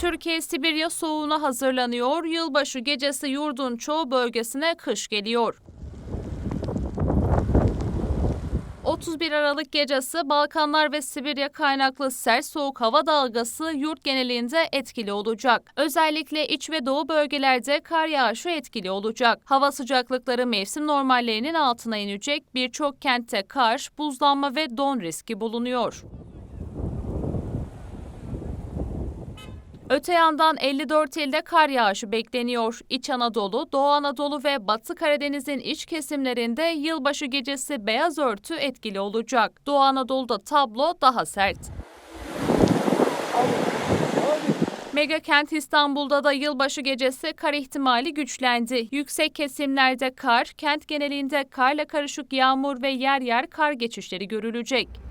Türkiye Sibirya soğuğuna hazırlanıyor. Yılbaşı gecesi yurdun çoğu bölgesine kış geliyor. 31 Aralık gecesi Balkanlar ve Sibirya kaynaklı sert soğuk hava dalgası yurt genelinde etkili olacak. Özellikle iç ve doğu bölgelerde kar yağışı etkili olacak. Hava sıcaklıkları mevsim normallerinin altına inecek. Birçok kentte kar, buzlanma ve don riski bulunuyor. Öte yandan 54 ilde kar yağışı bekleniyor. İç Anadolu, Doğu Anadolu ve Batı Karadeniz'in iç kesimlerinde yılbaşı gecesi beyaz örtü etkili olacak. Doğu Anadolu'da tablo daha sert. Mega kent İstanbul'da da yılbaşı gecesi kar ihtimali güçlendi. Yüksek kesimlerde kar, kent genelinde karla karışık yağmur ve yer yer kar geçişleri görülecek.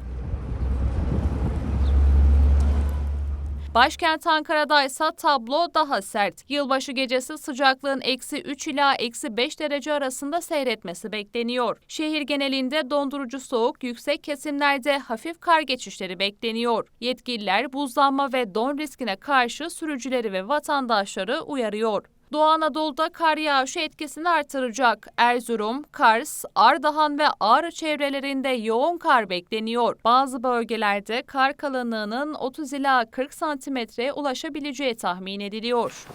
Başkent Ankara'da ise tablo daha sert. Yılbaşı gecesi sıcaklığın eksi 3 ila eksi 5 derece arasında seyretmesi bekleniyor. Şehir genelinde dondurucu soğuk, yüksek kesimlerde hafif kar geçişleri bekleniyor. Yetkililer buzlanma ve don riskine karşı sürücüleri ve vatandaşları uyarıyor. Doğu Anadolu'da kar yağışı etkisini artıracak. Erzurum, Kars, Ardahan ve Ağrı çevrelerinde yoğun kar bekleniyor. Bazı bölgelerde kar kalınlığının 30 ila 40 santimetreye ulaşabileceği tahmin ediliyor.